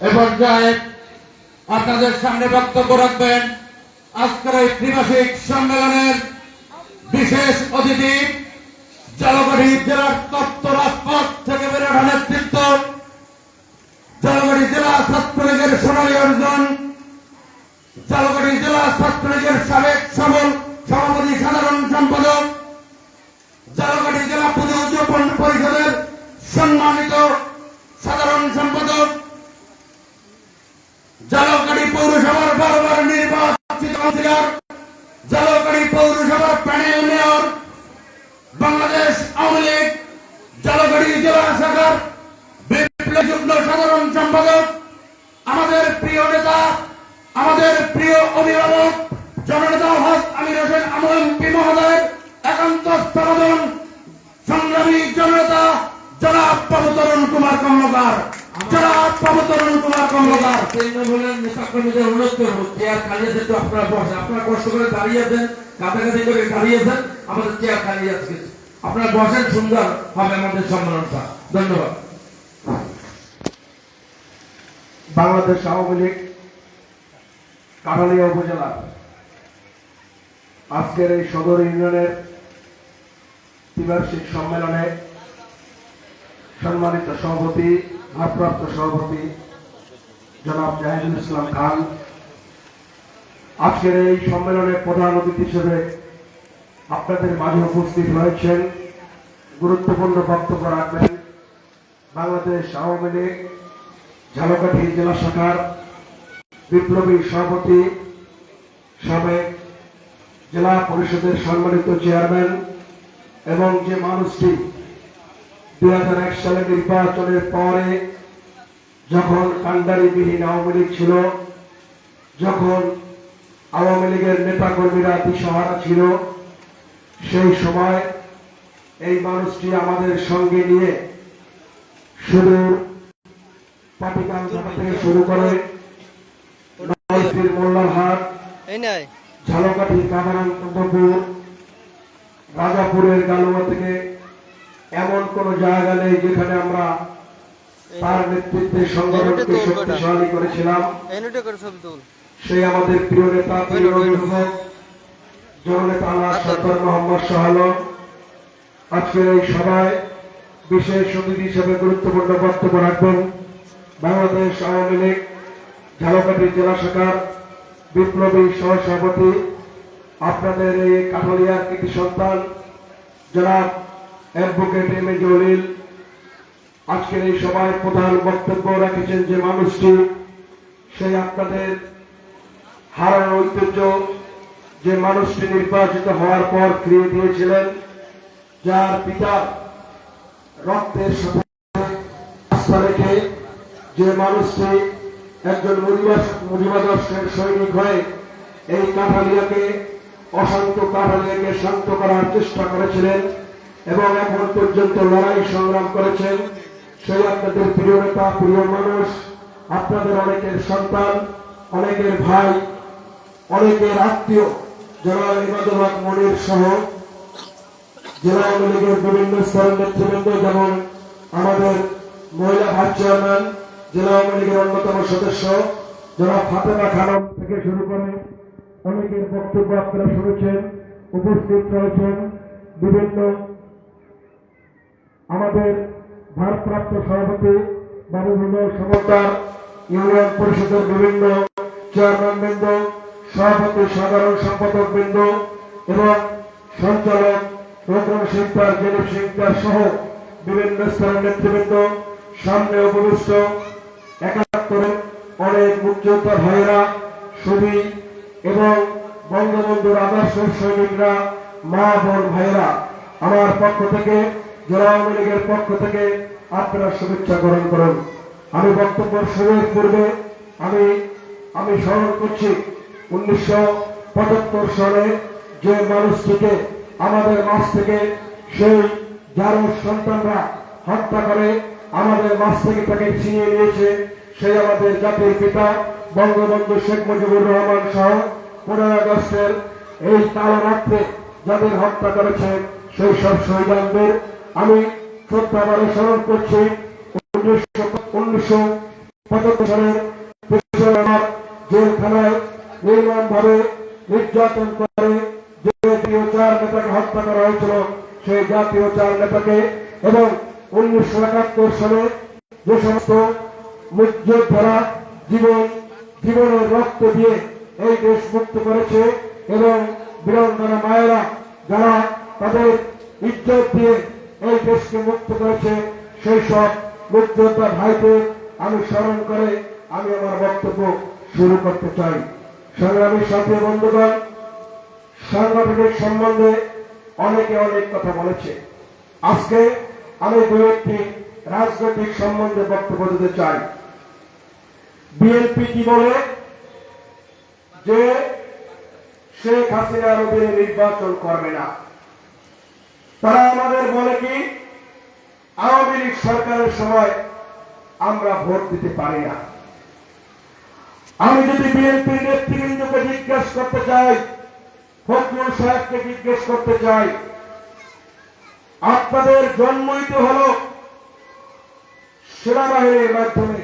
এ পর্যায়ে আপনাদের সামনে বক্তব্য রাখবেন আজকের এই ত্রিমাসিক সম্মেলনের বিশেষ অতিথি জলগড়ি জেলার তত্ত্ব রাজপথ থেকে কাউন্সিলর জালকাড়ি পৌরসভার প্যানেল মেয়র, বাংলাদেশ আওয়ামী লীগ জালকাড়ি জেলা শাখার বিপ্লব যুগ্ম সাধারণ সম্পাদক, আমাদের প্রিয় নেতা, আমাদের প্রিয় অভিভাবক, জননেতা হক আমির হোসেন আমল এমপি মহোদয়, একান্ত স্থলদন সংগ্রামী জননেতা জনাব বাবু কুমার কমলকার জনাব বাবু কুমার কমলকার তৃণমূলের নেতাকর্মীদের অনুরোধ করব চেয়ার খালি আছে আপনারা বসে। আপনারা কষ্ট করে দাঁড়িয়ে কাছাকাছি করে দাঁড়িয়েছেন আমাদের চেয়ার খালি আছে আপনারা বসেন সুন্দর হবে আমাদের ধন্যবাদ। বাংলাদেশ আওয়ামী লীগ কাঠালিয়া উপজেলা। আজকের এই সদর ইউনিয়নের ত্রিবার্ষিক সম্মেলনে সম্মানিত সভাপতি ভারপ্রাপ্ত সভাপতি জনাব জাহিদুল ইসলাম খান। আজকের এই সম্মেলনে প্রধান অতিথি হিসেবে আপনাদের মাঝে উপস্থিত হয়েছেন গুরুত্বপূর্ণ বক্তব্য রাখবেন বাংলাদেশ আওয়ামী লীগ, ঝালকাঠি জেলা শাখার বিপ্লবী সভাপতি, সাবেক জেলা পরিষদের সম্মানিত চেয়ারম্যান এবং যে মানুষটি দুই হাজার এক সালে নির্বাচনের পরে যখন কান্ডারিবিহীন আওয়ামী লীগ ছিল যখন আওয়ামী লীগের নেতাকর্মীরা দিশাহারা ছিল সেই সময় এই মানুষটি আমাদের সঙ্গে নিয়ে শুধু পাটিকাল থেকে শুরু করে মোল্লারহাট ঝালকাঠি কামারান্তপুর রাজাপুরের গালুয়া থেকে এমন কোন জায়গা নেই যেখানে আমরা তার নেতৃত্বে সংগঠনকে শক্তিশালী করেছিলাম। সেই আমাদের প্রিয় নেতা প্রিয় জননেতা আল্লাহ সরকার মোহাম্মদ শাহালম আজকের এই সভায় বিশেষ অতিথি হিসেবে গুরুত্বপূর্ণ বক্তব্য রাখবেন বাংলাদেশ আওয়ামী লীগ ঝালকাঠি জেলা শাখার বিপ্লবী সহসভাপতি। আপনাদের এই কাঠালিয়ার কৃতি সন্তান জনাব অ্যাডভোকেট এম এ জলিল, আজকের এই সভায় প্রধান বক্তব্য রাখেছেন যে মানুষটি, সেই আপনাদের হারানো ঐতিহ্য, যে মানুষটি নির্বাচিত হওয়ার পর ফিরিয়ে দিয়েছিলেন, যার পিতা রক্তের সাথে আস্থা রেখে যে মানুষটি একজন মুজিবাদর্শের সৈনিক হয়ে এই কাঠালিয়াকে অশান্ত কাঠালিয়াকে শান্ত করার চেষ্টা করেছিলেন। এবং এখন পর্যন্ত লড়াই সংগ্রাম করেছেন সেই আপনাদের প্রিয় নেতা, প্রিয় মানুষ, আপনাদের অনেকের সন্তান, অনেকের ভাই, অনেকের আত্মীয় ইবাদুল হক মনির সহ জেলা আওয়ামী লীগের বিভিন্ন স্তরের নেতৃবৃন্দ, যেমন আমাদের মহিলা ভাইস চেয়ারম্যান, জেলা আওয়ামী লীগের অন্যতম সদস্য, জনাব ফাতেমা খানম থেকে শুরু করে অনেকের বক্তব্য আপনারা শুনেছেন, উপস্থিত রয়েছেন বিভিন্ন আমাদের ভারপ্রাপ্ত সভাপতি বাবুবৃন্দ সমতার ইউনিয়ন পরিষদের বিভিন্ন চেয়ারম্যান বৃন্দ, সভাপতি সাধারণ সম্পাদক বৃন্দ এবং সঞ্চালক রতন সিংটার জেলিপ সিংটার সহ বিভিন্ন স্তরের নেতৃবৃন্দ, সামনে উপবিষ্ট একাত্তরে অনেক মুক্তিযোদ্ধা ভাইয়েরা ছবি এবং বঙ্গবন্ধুর আদর্শ সৈনিকরা, মা বোন ভাইয়েরা, আমার পক্ষ থেকে জেলা আওয়ামী লীগের পক্ষ থেকে আপনারা শুভেচ্ছা গ্রহণ করুন। আমি বক্তব্য শুরুর পূর্বে আমি আমি স্মরণ করছি, উনিশশো পঁচাত্তর সালে যে মানুষটিকে, আমাদের মাছ থেকে সেই যারো সন্তানরা হত্যা করে, আমাদের মাছ থেকে তাকে ছিনিয়ে নিয়েছে, সেই আমাদের জাতির পিতা বঙ্গবন্ধু শেখ মুজিবুর রহমান সহ পনেরো আগস্টের এই কালো রাত্রে যাদের হত্যা করেছে সেই সব শহীদানদের আমি শ্রদ্ধাভাবে স্মরণ করছি নির্যাতন করে যে জাতীয় চার নেতাকে হত্যা করা হয়েছিল, সেই জাতীয় চার নেতাকে এবং উনিশশো একাত্তর সালে যে সমস্ত মুক্তিযোদ্ধারা জীবন, জীবনের রক্ত দিয়ে এই দেশ মুক্ত করেছে এবং বীরঙ্গনা মায়েরা, যারা তাদের ইজ্জত দিয়ে এই দেশকে মুক্ত করেছে সেই সব মুক্তিযোদ্ধা ভাইদের আমি স্মরণ করে আমি আমার বক্তব্য শুরু করতে চাই। সংগ্রামী সাথী বন্ধুগণ, সাংগঠনিক সম্বন্ধে অনেকে অনেক কথা বলেছে। আজকে আমি দু একটি রাজনৈতিক সম্বন্ধে বক্তব্য দিতে চাই। বিএনপি কি বলে? যে শেখ হাসিনা অধীনে নির্বাচন করবে না। তারা আমাদের বলে কি, আওয়ামী লীগ সরকারের সময় আমরা ভোট দিতে পারি না। আমি যদি বিএনপির নেতৃবৃন্দকে জিজ্ঞেস করতে চাই ফখরুল সাহেবকে জিজ্ঞেস করতে চাই, আপনাদের জন্মই তো হল সেনাবাহিনীর মাধ্যমে।